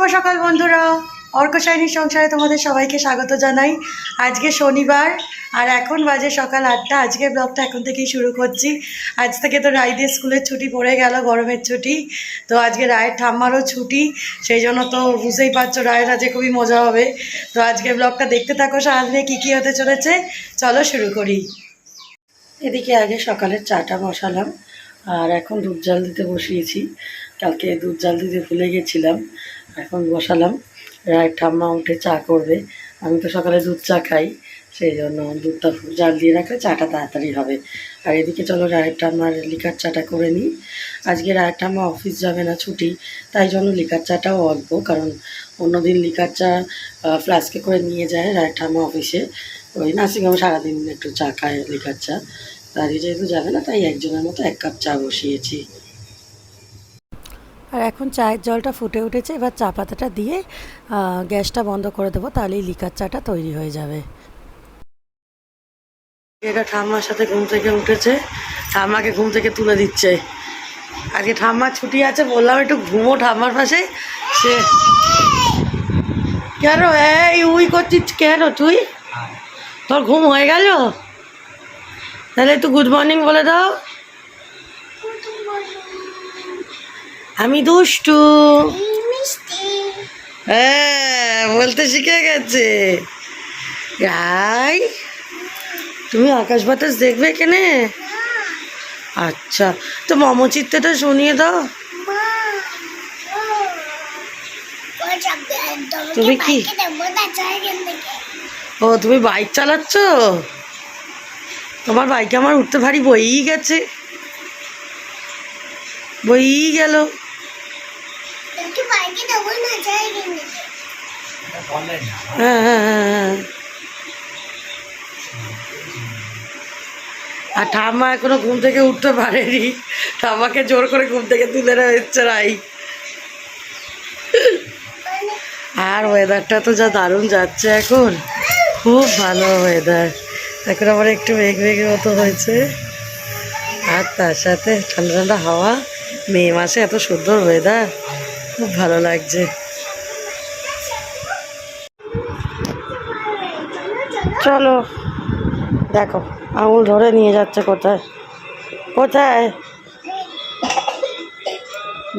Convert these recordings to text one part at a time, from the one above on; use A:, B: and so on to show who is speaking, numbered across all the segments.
A: শুভ সকাল, বন্ধুরা। অর্কশাইনী সংসারে তোমাদের সবাইকে স্বাগত জানাই। আজকে শনিবার, আর এখন বাজে সকাল আটটা। আজকে ব্লগটা এখন থেকেই শুরু করছি। আজ থেকে তো রায়দের স্কুলের ছুটি পড়ে গেল, গরমের ছুটি। তো আজকে রায়ের ঠাম্মারও ছুটি। সেই জন্য তো বুঝতেই পারছ, রায়ের আজকে খুবই মজা হবে। তো আজকে ব্লগটা দেখতে থাকো সারাদিনে কী কী হতে চলেছে। চলো শুরু করি। এদিকে আগে সকালের চাটা বসালাম, আর এখন দুধ জাল দিতে বসিয়েছি। কালকে দুধ জাল দিতে ভুলে গেছিলাম। এখন বসালাম। রায়ের ঠাম্মা উঠে চা করবে। আমি তো সকালে দুধ চা খাই, সেই জন্য দুধটা জাল দিয়ে রাখলে চাটা তাড়াতাড়ি হবে। আর এদিকে চলো, রায়ের ঠাম্মার লিকার চাটা করে নিই। আজকে রায়ের ঠাম্মা অফিস যাবে না, ছুটি। তাই জন্য লিকার চাটাও অল্প, কারণ অন্যদিন লিকার চা ফ্লাস্কে করে নিয়ে যায় রায়ের ঠাম্মা অফিসে। ওই নার্সিংহোমে সারাদিন একটু চা খায় লিকার চা। দাঁড়িয়ে যেহেতু যাবে না, তাই একজনের মতো এক কাপ চা বসিয়েছি। আর এখন চায়ের জলটা ফুটে উঠেছে এবার চা পাতাটা দিয়ে গ্যাসটা বন্ধ করে দেবো তাহলেই লিকার চাটা তৈরি হয়ে যাবে। এটা ঠাম্মার সাথে ঘুম থেকে উঠেছে ঠাম্মাকে ঘুম থেকে তুলে দিচ্ছে। আজকে ঠাম্মার ছুটি আছে বললাম একটু ঘুমো ঠাম্মার পাশে। সে কেন? এই উই করছিস কেন তুই? তোর ঘুম হয়ে গেল? তাহলে একটু গুড মর্নিং বলে দাও। আমি দুষ্টু। হ্যাঁ বলতে শিখে গেছে। রাই তুমি আকাশ বাতাস দেখবে কেনে আচ্ছা তো মমচিত্রটা শুনিয়ে দাও। তুমি কি? ও তুমি বাইক চালাচ্ছ? তোমার বাইকে আমার উঠতে ভারী বইই গেছে। বইই গেল। হ্যাঁ হ্যাঁ হ্যাঁ হ্যাঁ আর ঠাম্মা এখনও ঘুম থেকে উঠতে পারেনি। ঠাম্মাকে জোর করে ঘুম থেকে তুলে রয়েছে রাই। আর ওয়েদারটা তো যা দারুণ যাচ্ছে এখন। খুব ভালো ওয়েদার এখন আবার একটু মেঘ মেঘের মতো হয়েছে। আর তার সাথে ঠান্ডা ঠান্ডা হাওয়া। মে মাসে এত সুন্দর ওয়েদার খুব ভালো লাগছে। চলো, দেখো, আঙুল ধরে নিয়ে যাচ্ছে কোথায়? কোথায়?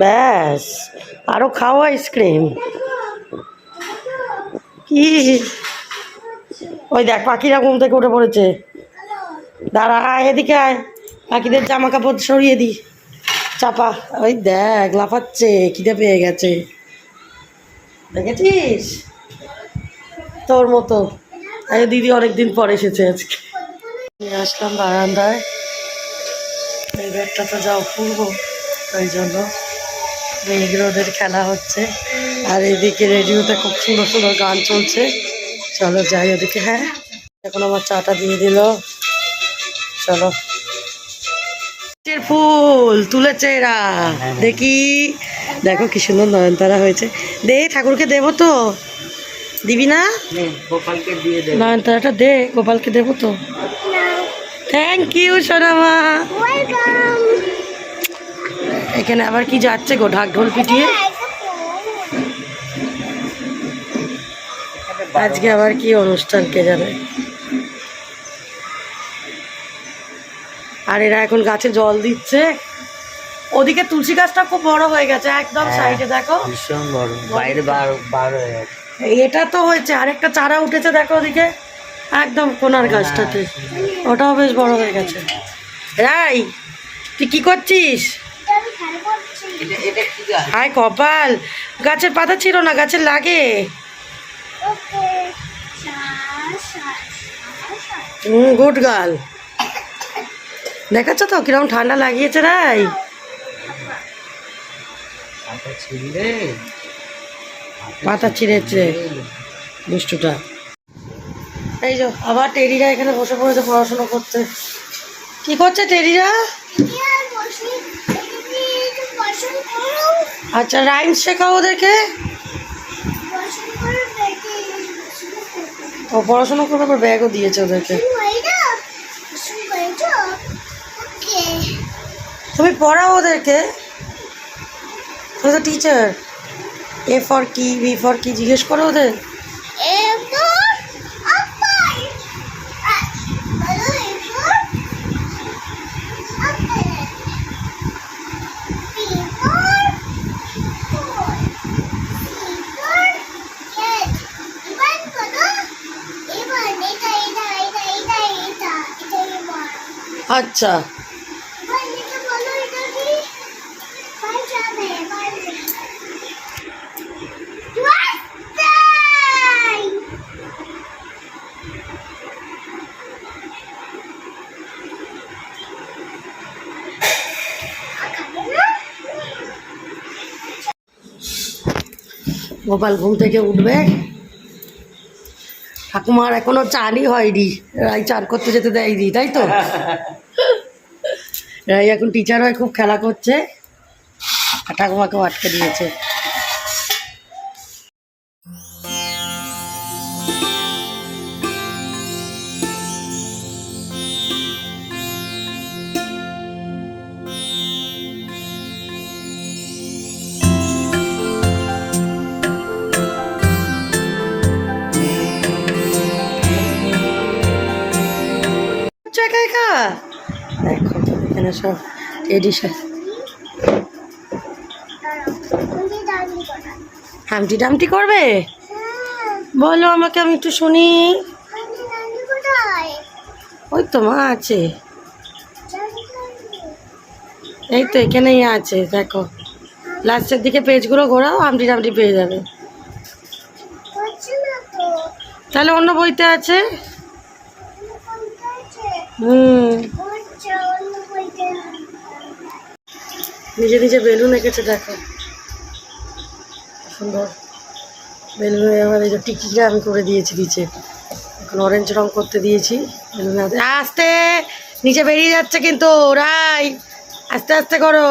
A: ব্যাস আরও খাও আইসক্রিম। কি? ওই দেখ, পাখিরা ঘুম থেকে উঠে পড়েছে। দাঁড়া এদিকে আয়। পাখিদের জামা কাপড় সরিয়ে দি। চাপা। ওই দেখ, লাফাচ্ছে, খিদে পেয়ে গেছে। দেখেছিস? তোর মতো। আরে দিদি অনেকদিন পরে এসেছে আজকে। নিয়ে আসলাম বারান্দায়। এই ব্যাগটা তো যাও পূর্ব ওই জন্য। মেঘ রোদের খেলা হচ্ছে। আর এদিকে রেডিওতে খুব সুন্দর সুন্দর গান চলছে। চলো যাই ওদিকে হ্যাঁ? এখন আমার চাটা দিয়ে দিল। চলো। ফুল তুলেছে এরা দেখি। দেখো কি সুন্দর নয়নতারা হয়েছে। দে ঠাকুরকে দেবো তো। দিবি না? নয়নতারাটা দে গোপালকে দেবো তো। থ্যাংক ইউ সোনামা। এখানে আবার কি যাচ্ছে গো ঢাক ঢোল পিটিয়ে? আজকে আবার কি অনুষ্ঠান কে জানে? আর এরা এখন গাছে জল দিচ্ছে। ওদিকে তুলসী গাছটা খুব বড় হয়ে গেছে একদম
B: হ্যাঁ।
A: সাইডে দেখো।
B: ভীষণ বড় বাইরে বার বার হয়ে গেছে।
A: এটা তো হয়েছে আরেকটা চারা উঠেছে দেখো ওদিকে। একদম কোনার গাছটাতে। ওটাও বেশ বড় হয়ে গেছে। রাই তুই কি করছিস?
B: এটা এটা কি গাছ?
A: হায় কপাল গাছের পাতা ছিল না গাছের লাগে। Good girl. দেখাচ্ছ তো কীরকম ঠান্ডা লাগিয়েছে রাই? পাতা ছিঁড়েছে দুষ্টুটা। এই যে আবার টেরিরা এখানে বসে পড়েছে পড়াশোনা করতে। কি করছে টেরিরা আচ্ছা রাইমস শেখাও ওদেরকে। ও পড়াশোনা করবে আবার ব্যাগও দিয়েছে ওদেরকে। তুমি পড়াও ওদেরকে। তুমি তো টিচার এ ফর কি বি ফর কি জিজ্ঞেস করো ওদের। আচ্ছা। গোপাল ঘুম থেকে উঠবে। ঠাকুমার এখনও চানই হয়নি। রাই চান করতে যেতে দেয়নি, তাই তো? রাই এখন টিচার হয়ে খুব খেলা করছে। আর ঠাকুমাকেও আটকে দিয়েছে। এখানে সব এডিশন হামটি ডামটি করবে? বলো আমাকে, আমি একটু শুনি। ওই তো মা আছে। এই তো এখানেই আছে, দেখো। লাস্টের দিকে পেজগুলো ঘোরাও আমটি ডামটি পেয়ে যাবে। তাহলে অন্য বইতে আছে? হুম। নিজে নিজে বেলুন এঁকেছে, দেখো। সুন্দর। বেলুন এবার এই যে টিকিটা আমি করে দিয়েছি নিচে। এখন অরেঞ্জ রং করতে দিয়েছি বেলুনে। আস্তে! নিচে বেরিয়ে যাচ্ছে কিন্তু, রাই! আস্তে আস্তে করো।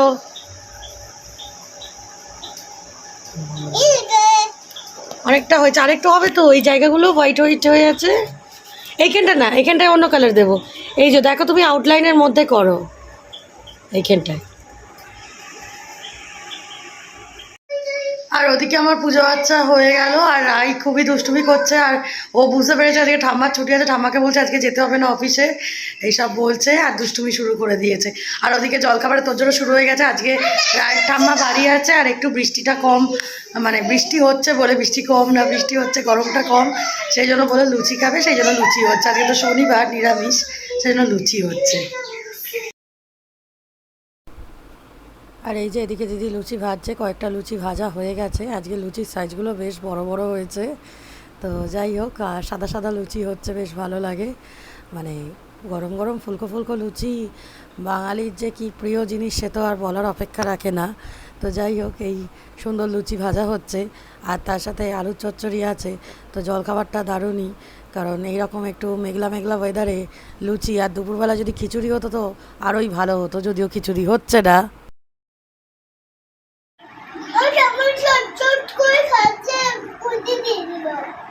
A: অনেকটা হয়েছে, আরেকটু হবে তো, এই জায়গাগুলো হোয়াইট হোয়াইট হয়ে আছে। এইখানটা না, এইখানটায় অন্য কালার দেবো। এই যে দেখো তুমি আউটলাইনের মধ্যে করো। এইখানটায়। আর ওদিকে আমার পুজো বাচ্চা হয়ে গেল, আর রাই খুবই দুষ্টুমি করছে, আর ও বুঝতে পেরেছে আজকে ঠাম্মার ছুটি আছে, ঠাম্মাকে বলছে আজকে যেতে হবে না অফিসে, এইসব বলছে আর দুষ্টুমি শুরু করে দিয়েছে। আর ওদিকে জলখাবারের তোর জন্য শুরু হয়ে গেছে, আজকে রায়ের ঠাম্মা বাড়ি আছে, আর একটু বৃষ্টিটা কম মানে বৃষ্টি হচ্ছে বলে বৃষ্টি কম না, বৃষ্টি হচ্ছে, গরমটা কম, সেই জন্য বলে লুচি খাবে, সেই জন্য লুচি হচ্ছে, আজকে তো শনিবার, নিরামিষ, সেই জন্য লুচি হচ্ছে। আর এই যে এদিকে দিদি লুচি ভাজছে, কয়েকটা লুচি ভাজা হয়ে গেছে। আজকে লুচির সাইজগুলো বেশ বড় বড় হয়েছে। তো যাই হোক সাদা সাদা লুচি হচ্ছে, বেশ ভালো লাগে। মানে গরম গরম ফুলকো ফুলকো লুচি, বাঙালির যে কি প্রিয় জিনিস, সে তো আর বলার অপেক্ষা রাখে না। তো যাই হোক, এই সুন্দর লুচি ভাজা হচ্ছে। আর তার সাথে আলুর চচ্চড়ি আছে, তো জলখাবারটা দারুণই। কারণ এইরকম একটু মেঘলা মেঘলা ওয়েদারে লুচি আর দুপুরবেলা যদি খিচুড়ি হতো তো আরোই ভালো হতো, যদিও খিচুড়ি হচ্ছে না।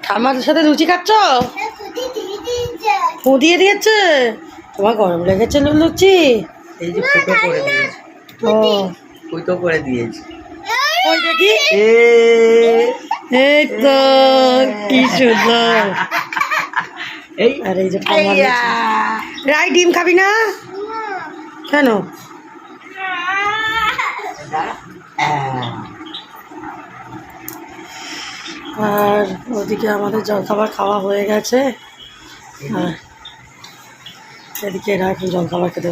A: আমার সাথে লুচি খাচ্ছ? ফু দিয়ে দিয়েছে। তোমার গরম লেগেছে লুচি?
B: এই যে ফুটো করে দিয়েছি।
A: ও।
B: ফুটো করে দিয়েছি।
A: ওই দেখি।
B: এ।
A: এই তো কি সুন্দর।
B: এই।
A: আর এই যে। রাই ডিম খাবি না? কেন? আর ওদিকে আমাদের জলখাবার খাওয়া হয়ে গেছে। আর এদিকে এরা এখন জলখাবার খেতে।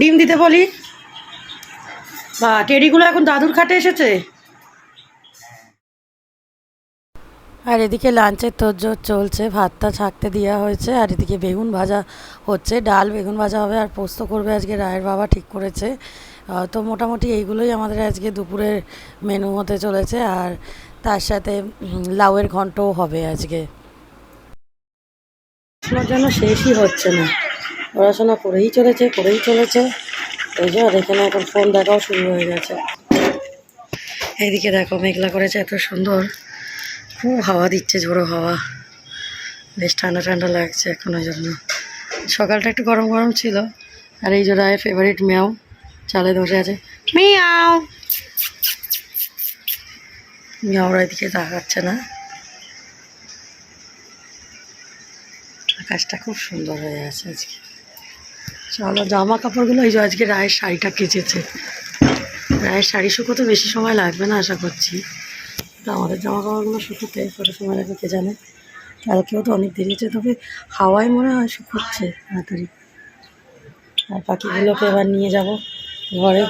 A: ডিম দিতে বলি? বা টেডিগুলো এখন দাদুর খাটে এসেছে? আর এদিকে লাঞ্চের তোরজোর চলছে, ভাতটা ছাকতে দেওয়া হয়েছে, আর এদিকে বেগুন ভাজা হচ্ছে, ডাল বেগুন ভাজা হবে, আর পোস্ত করবে আজকে রায়ের বাবা, ঠিক করেছে। তো মোটামুটি এইগুলোই আমাদের আজকে দুপুরের মেনু হতে চলেছে, আর তার সাথে লাউয়ের ঘন্টও হবে আজকে। পড়াশোনার জন্য শেষই হচ্ছে না। পড়াশোনা করেই চলেছে করেই চলেছে। এই যে, আর এখানে এখন ফোন দেখাও শুরু হয়ে গেছে। এইদিকে দেখো, মেঘলা করেছে, এত সুন্দর। খুব হাওয়া দিচ্ছে, ঝোড়ো হাওয়া। বেশ ঠান্ডা ঠান্ডা লাগছে এখন ওই জন্য। সকালটা একটু গরম গরম ছিল। আর এই যে, রায়ের ফেভারিট মেয়াও চালে বসে আছে। মিয়াও মেয়রা দিকে তাকাচ্ছে না? আকাশটা খুব সুন্দর হয়ে আছে আজকে। চলো, জামা কাপড়গুলো এই যে আজকে রায়ের শাড়িটা কেচেছে। রায়ের শাড়ি শুকোতে বেশি সময় লাগবে না আশা করছি। আমাদের জামা কাপড়গুলো শুকোতে কত সময় লাগবে কে জানে? কালকেও তো অনেক দেরি হচ্ছে, তবে হাওয়ায় মনে হয় শুকোচ্ছে তাড়াতাড়ি। আর পাখিগুলোকে এবার নিয়ে যাব ঘরে।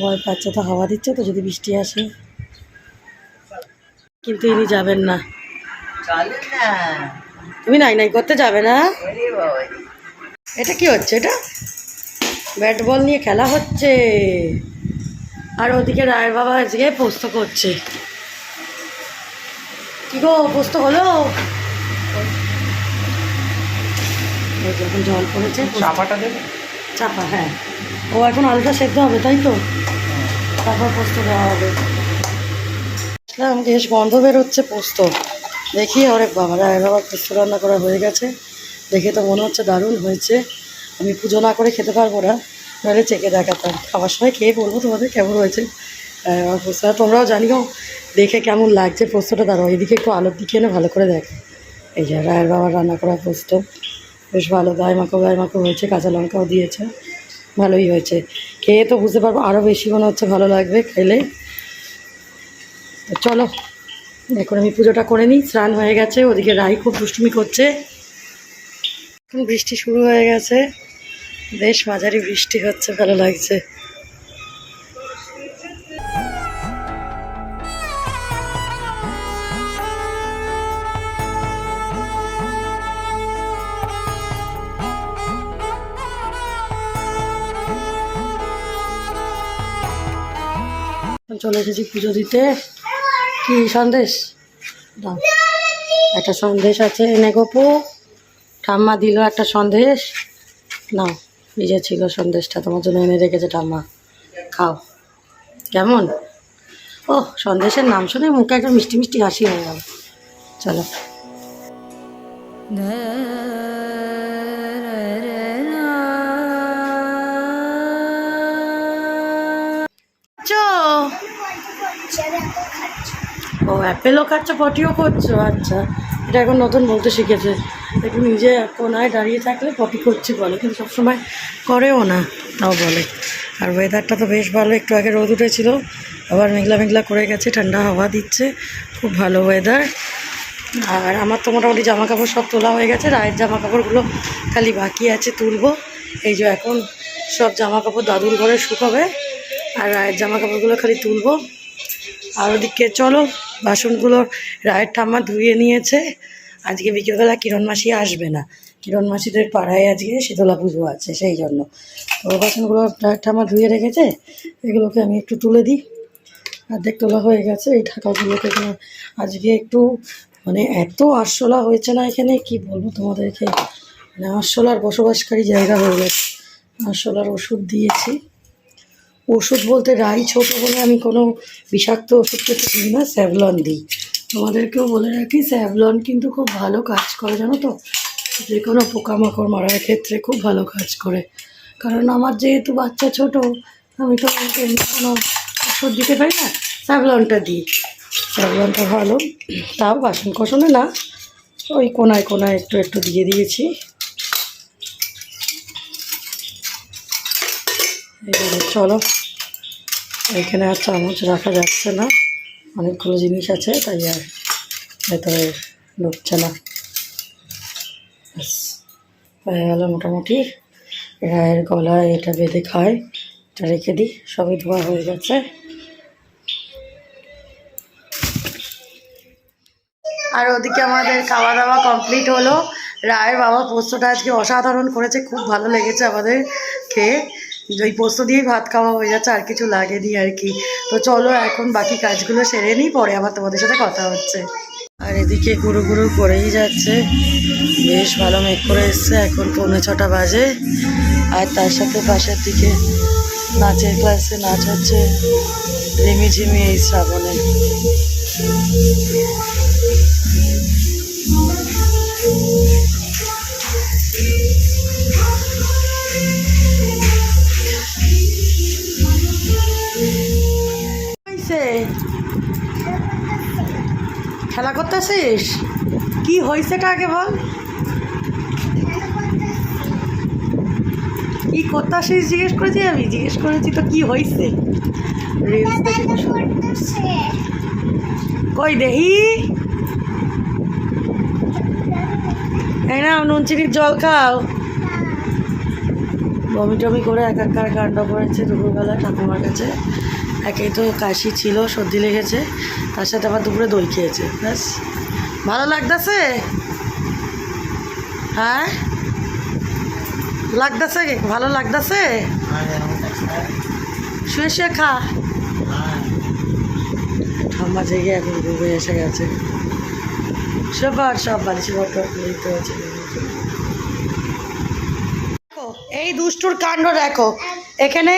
A: ভয় পাচ্ছে, তো হাওয়া দিচ্ছে তো, যদি বৃষ্টি আসে। কিন্তু ইনি যাবেন না। তুমি নাই নাই করতে যাবে না। এটা কি হচ্ছে এটা? ব্যাট বল নিয়ে খেলা হচ্ছে। আর ওদিকে রায়ের বাবা আজকে পোস্ত করছে। কি গো পোস্ত হলো? জল পড়েছে
B: চাপাটা দেবে?
A: চাপা হ্যাঁ। ও এখন আলুটা সেদ্ধ হবে তাই তো? তারপর পোস্ত দেওয়া হবে। দেখলাম বেশ গন্ধ বেরোচ্ছে, পোস্ত। দেখি ওরে বাবা রায়ের বাবা, পোস্ত রান্না করা হয়ে গেছে। দেখে তো মনে হচ্ছে দারুণ হয়েছে। আমি পুজো না করে খেতে পারব না, নাহলে চেকে দেখাতাম। খাবার সময় খেয়ে বলব তোমাদের কেমন হয়েছে। রায়ের বাবার পোস্ত আর তোমরাও জানিও, দেখে কেমন লাগছে পোস্তটা। দাঁড়াও, এইদিকে একটু আলোর দিকে এনে ভালো করে দেখো। এই যে রায়ের বাবার রান্না করা পোস্ত। বেশ ভালো গায়ে মাখো গায়ে মাখো হয়েছে, কাঁচা লঙ্কাও দিয়েছে। ভালোই হয়েছে। খেয়ে তো বুঝতে পারব আরও বেশি মনে হচ্ছে ভালো লাগবে খেলে। চলো, এখন আমি পুজোটা করে নিই, স্নান হয়ে গেছে, ওদিকে রাই খুব দুষ্টুমি করছে। এখন বৃষ্টি শুরু হয়ে গেছে, বেশ মাঝারি বৃষ্টি হচ্ছে, ভালো লাগছে। চলে এসেছি পুজো দিতে। কি সন্দেশ? দাও। একটা সন্দেশ আছে। এনে গোপু। ঠাম্মা দিল একটা সন্দেশ। নাও, নিজে ছিল সন্দেশটা। তোমার জন্য এনে রেখেছে ঠাম্মা। খাও। কেমন? ও সন্দেশের নাম শুনে মুখে একটা মিষ্টি মিষ্টি হাসি হয়ে গেল। চলো। ও অ্যাপেলও খাচ্ছো পটিও করছ আচ্ছা। এটা এখন নতুন বলতে শিখেছে। একটু নিজে কোনায় দাঁড়িয়ে থাকলে পটি করছি বলে, কিন্তু সবসময় করেও না, তাও বলে। আর ওয়েদারটা তো বেশ ভালো, একটু আগে রোদ উঠেছিল, আবার মেঘলা মেঘলা করে গেছে, ঠান্ডা হাওয়া দিচ্ছে, খুব ভালো ওয়েদার আর আমার তো মোটামুটি জামা কাপড় সব তোলা হয়ে গেছে, রায়ের জামা কাপড়গুলো খালি বাকি আছে তুলবো। এই যে এখন সব জামা কাপড় দাদুর ঘরে শুকাবে, আর রায়ের জামা কাপড়গুলো খালি তুলবো। আর ওদিকে চলো, বাসনগুলো রায়ের ঠাম্মা ধুয়ে নিয়েছে। আজকে বিকেলবেলা কিরণ মাসি আসবে না। কিরণ মাসিদের পাড়ায় আজকে শীতলা পুজো আছে, সেই জন্য। তো বাসনগুলো রায়ের ঠাম্মা ধুয়ে রেখেছে, এগুলোকে আমি একটু তুলে দিই। অর্ধেক তোলা হয়ে গেছে, এই ঢাকাগুলোকে আজকে একটু মানে এত আরশোলা হয়েছে না এখানে, কি বলব তোমাদেরকে? মানে আরশোলার বসবাসকারী জায়গা হয়ে গেছে। আরশোলার ওষুধ দিয়েছি। ওষুধ বলতে রাই ছোট বলে আমি কোনো বিষাক্ত ওষুধ কিছু দিই না, স্যাভলন দিই। তোমাদেরকেও বলে রাখি, স্যাভলন কিন্তু খুব ভালো কাজ করে, জানো তো? যে কোনো পোকামাকড় মারার ক্ষেত্রে খুব ভালো কাজ করে। কারণ আমার যেহেতু বাচ্চা ছোট, আমি তো কোনো ওষুধ দিতে পারি না, স্যাভলনটা দিই। স্যাভলনটা ভালো, তাও বাসন কোসনে না, ওই কোনায় কোনায় একটু একটু দিয়ে দিয়েছি। চলো। এখানে আর চামচ রাখা যাচ্ছে না। অনেকগুলো জিনিস আছে, তাই আর ভেতরে ঢুকছে না। হয়ে গেল মোটামুটি। রায়ের গলায় এটা বেঁধে খায় এটা রেখে দিই, সবই ধোয়া হয়ে গেছে। আর ওদিকে আমাদের খাওয়া দাওয়া কমপ্লিট হলো। রায়ের বাবা পোস্তটা আজকে অসাধারণ করেছে, খুব ভালো লেগেছে আমাদের খেয়ে। ওই পোস্ত দিয়েই ভাত খাওয়া হয়ে যাচ্ছে, আর কিছু লাগে লাগেনি আর কি। তো চলো এখন বাকি কাজগুলো সেরে নিই, পরে আবার তোমাদের সাথে কথা হচ্ছে। আর এদিকে গুরু গুরু করেই যাচ্ছে। বেশ ভালো মেঘ করে এসছে, এখন পৌনে ছটা বাজে। আর তার সাথে পাশের দিকে নাচের ক্লাসে নাচ হচ্ছে রিমিঝিমি এই শ্রাবণে। খেলা করতেছিস? কি হয়েছেটা আগে বল। কি করতেছিস জিজ্ঞেস করেছি আমি জিজ্ঞেস করেছি তো কি হয়েছে। রিলস দেখে কই দেহি এই না নুন চিনির জল খাও। বমি টমি করে একাকার কাণ্ড করেছে দুপুরবেলা ঠাকুমার কাছে। একেই তো কাশি ছিল, সর্দি লেগেছে, তার সাথে আবার দুপুরে দই খেয়েছে, ব্যাস। ভালো লাগতেছে? হ্যাঁ? লাগতেছে ভালো লাগতেছে? শুয়ে শুয়ে খা। ঠাম্মা জেগে এখন ঘুরে এসে গেছে। সবার সব বালিশ বটর দিতে হয়েছে এই দুষ্টুর কাণ্ড দেখো। এখানে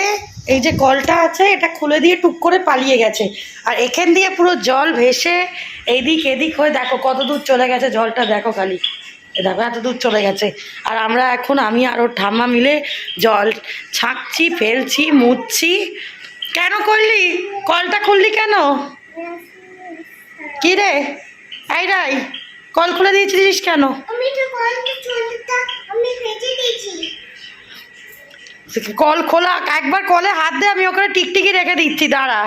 A: এই যে কলটা আছে, এটা খুলে দিয়ে টুক করে পালিয়ে গেছে। আর এখান দিয়ে পুরো জল ভেসে এইদিক এদিক হয়ে, দেখো কত দূর চলে গেছে জলটা, দেখো খালি। দেখো এত দূর চলে গেছে। আর আমরা এখন, আমি আর ওর ঠাম্মা মিলে জল ছাঁকছি, ফেলছি, মুছছি। কেন করলি? কলটা খুললি কেন? কি রে? এই রাই, কল খুলে দিয়েছিলিস কেন
C: আমি তো কলটা চুলটা আমি ভেজে দিয়েছি
A: কল খোলা, একবার কলে হাত দে, আমি ওখানে টিকটিকি রেখে দিচ্ছি, দাঁড়া।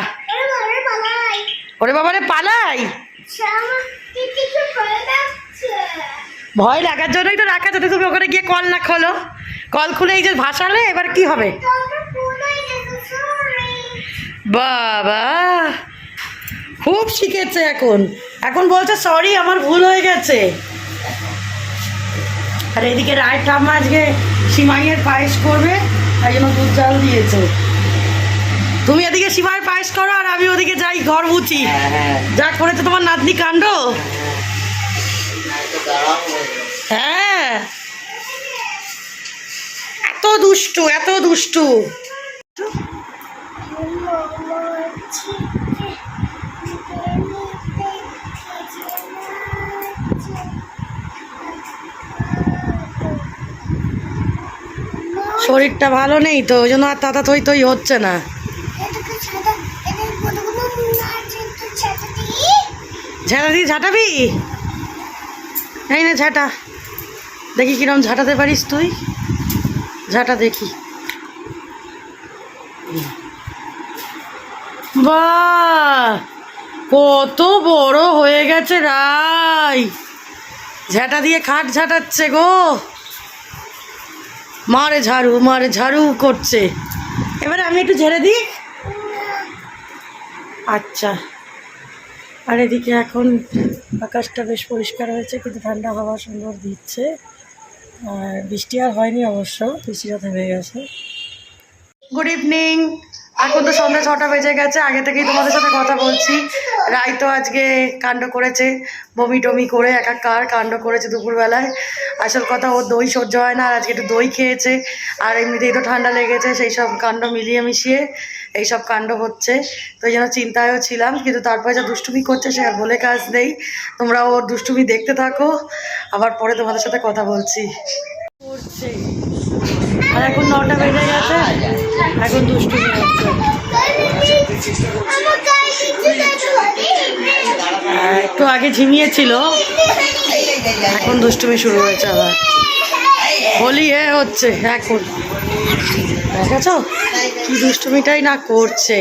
A: ওরে
C: বাবা রে, পালাই।
A: ভয় লাগার জন্যই তো রাখা যাতে তুমি ওখানে গিয়ে কল না খোলো। কল খুলে এই যে ভাসালে, এবার কি হবে? বাবা, খুব শিখেছে এখন। এখন বলছে সরি আমার ভুল হয়ে গেছে। আর এদিকে রায় ঠাম্মা আজকে সিমাইয়ের পায়েস করবে। তাই জন্য দুধ জাল দিয়েছে। তুমি এদিকে সিমাইয়ের পায়েস করো আর আমি ওদিকে যাই ঘর মুছি।
B: হ্যাঁ হ্যাঁ।
A: যা করেছে তোমার নাতনি কাণ্ড।
B: হয়ে।
A: হ্যাঁ। এত দুষ্টু এত দুষ্টু। শরীরটা ভালো নেই তো ওই জন্য আর তাতা থই থই হচ্ছে না। ঝাঁটা দিয়ে ঝাঁটাবি এই না ঝাঁটা। দেখি কিরম ঝাঁটাতে পারিস তুই। ঝাঁটা দেখি। বাহ! কত বড় হয়ে গেছে রাই। ঝাঁটা দিয়ে খাট ঝাঁটাচ্ছে গো। মারে ঝাড়ু মারে ঝাড়ু করছে। এবারে আমি একটু ঝেড়ে দিই। আচ্ছা। আর এদিকে এখন আকাশটা বেশ পরিষ্কার হয়েছে, কিন্তু ঠান্ডা হাওয়া সুন্দর দিচ্ছে। আর বৃষ্টি আর হয়নি অবশ্য বৃষ্টিটা থেমে গেছে। গুড ইভিনিং এখন তো সন্ধ্যা ছটা বেজে গেছে, আগে থেকেই তোমাদের সাথে কথা বলছি। রাই তো আজকে কাণ্ড করেছে, বমি টমি করে একাকার কাণ্ড করেছে দুপুরবেলায়। আসল কথা, ওর দই সহ্য হয় না, আর আজকে একটু দই খেয়েছে। আর এমনিতেই তো ঠান্ডা লেগেছে, সেই সব কাণ্ড মিলিয়ে মিশিয়ে এই সব কাণ্ড হচ্ছে। তো এই জন্য চিন্তায়ও ছিলাম, কিন্তু তারপরে যা দুষ্টুমি করছে সে আর বলে কাজ নেই। তোমরা ওর দুষ্টুমি দেখতে থাকো, আবার পরে তোমাদের সাথে কথা বলছি। করছে। আর এখন নটা বেজে গেছে। এখন
C: ধরে
A: আর একটু আগে ঝিমিয়েছিল। এখন দুষ্টুমি শুরু হয়েছে আবার। হোলি এ হচ্ছে এখন দেখেছ কি দুষ্টুমিটাই না করছে।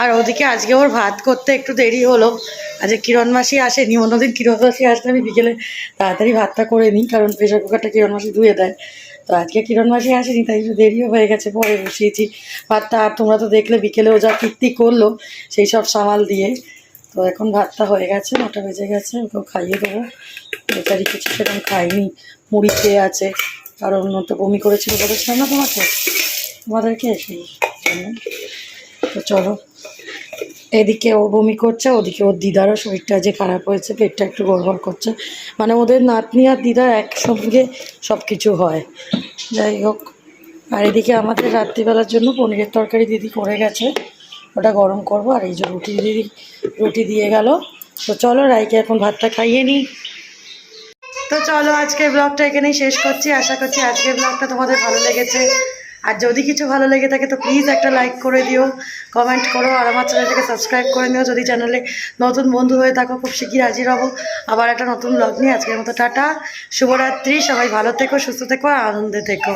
A: আর ওদিকে আজকে ওর ভাত করতে একটু দেরি হলো। আজকে কিরণ মাসি আসেনি। অন্যদিন কিরণ মাসি আসলে আমি বিকেলে তাড়াতাড়ি ভাতটা করে নিই, কারণ প্রেশার কুকারটা কিরণ মাসি ধুয়ে দেয়। তো আজকে কিরণ মাসি আসেনি, তাই একটু দেরিও হয়ে গেছে, পরে বসিয়েছি। ভাতটা আর তোমরা তো দেখলে বিকেলে ও যা কীর্তি করল, সেই সব সামাল দিয়ে। তো এখন ভাতটা হয়ে গেছে, নটা বেজে গেছে, ওকেও খাইয়ে দেবো। বেচারি কিছু সেরকম খাইনি মুড়ি খেয়ে আছে, কারণ ও তো বমি করেছিল বলেছিলাম না তোমাকে? তোমাদেরকে সেই জন্য। তো চলো এদিকে ও বমি করছে, ওদিকে ওর দিদারও শরীরটা যে খারাপ হয়েছে, পেটটা একটু গড়বড় করছে। মানে ওদের নাতনি আর দিদার একসঙ্গে সব কিছু হয়। যাই হোক, আর এদিকে আমাদের রাত্রিবেলার জন্য পনিরের তরকারি দিদি করে গেছে। ওটা গরম করব, আর এই যে রুটি দিদি, রুটি দিয়ে গেল। তো চলো, রাইকে এখন ভাতটা খাইয়ে নিই। তো চলো, আজকের ব্লগটা এখানেই শেষ করছি। আশা করছি আজকের ব্লগটা তোমাদের ভালো লেগেছে। আর যদি কিছু ভালো লেগে থাকে তো প্লিজ একটা লাইক করে দিও কমেন্ট করো আর আমার চ্যানেলটাকে সাবস্ক্রাইব করে নিও। যদি চ্যানেলে নতুন বন্ধু হয়ে থাকো, খুব শিগগির হাজির হব। আবার একটা নতুন ব্লগ নিয়ে আজকের মতো টাটা। শুভরাত্রি, সবাই ভালো থেকো, সুস্থ থেকো আনন্দে থেকো।